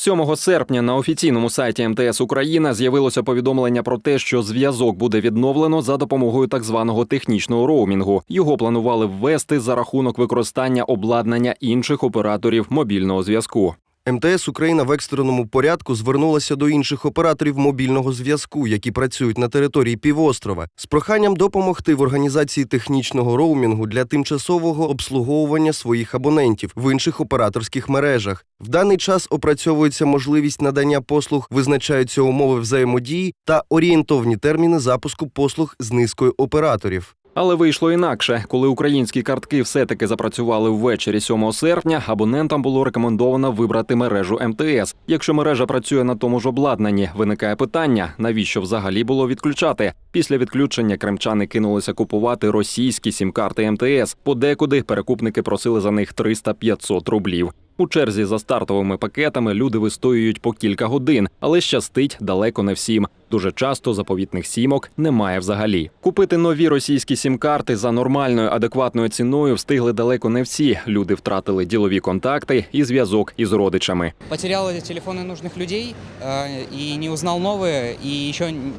7 серпня на офіційному сайті МТС Україна з'явилося повідомлення про те, що зв'язок буде відновлено за допомогою так званого технічного роумінгу. Його планували ввести за рахунок використання обладнання інших операторів мобільного зв'язку. МТС Україна в екстреному порядку звернулася до інших операторів мобільного зв'язку, які працюють на території півострова, з проханням допомогти в організації технічного роумінгу для тимчасового обслуговування своїх абонентів в інших операторських мережах. В даний час опрацьовується можливість надання послуг, визначаються умови взаємодії та орієнтовні терміни запуску послуг з низкою операторів. Але вийшло інакше, коли українські картки все-таки запрацювали ввечері 7 серпня. Абонентам було рекомендовано вибрати мережу МТС. Якщо мережа працює на тому ж обладнанні, виникає питання, навіщо взагалі було відключати. Після відключення кримчани кинулися купувати російські сім-карти МТС. Подекуди перекупники просили за них 300-500 рублів. У черзі за стартовими пакетами люди вистоюють по кілька годин, але щастить далеко не всім. Дуже часто заповітних сімок немає взагалі. Купити нові російські сім-карти за нормальною адекватною ціною встигли далеко не всі. Люди втратили ділові контакти і зв'язок із родичами. потерял эти телефоны нужных людей э, и не узнал новые, и еще н-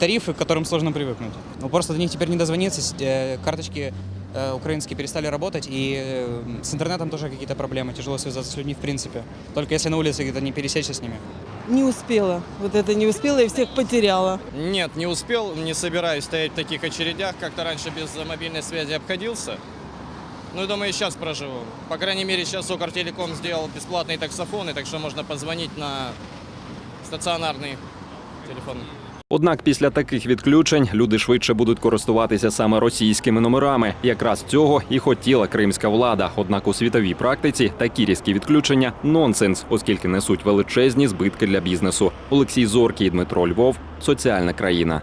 тарифы, к которым сложно привыкнуть. Ну, просто до них теперь не дозвониться, с- э, карточки э, украинские перестали работать, и э, с интернетом тоже какие-то проблемы, тяжело связаться с людьми в принципе. Только если на улице где-то не пересечься с ними. Не успела. Вот это не успела и всех потеряла. Нет, не успел, не собираюсь стоять в таких очередях. Как-то раньше без мобильной связи обходился. Ну и думаю, и сейчас проживу. По крайней мере, сейчас Укртелеком сделал бесплатные таксофоны, так что можно позвонить на стационарный телефон. Однак після таких відключень люди швидше будуть користуватися саме російськими номерами. Якраз цього і хотіла кримська влада. Однак у світовій практиці такі різкі відключення нонсенс, оскільки несуть величезні збитки для бізнесу. Олексій Зоркий, Дмитро Львов, соціальна країна.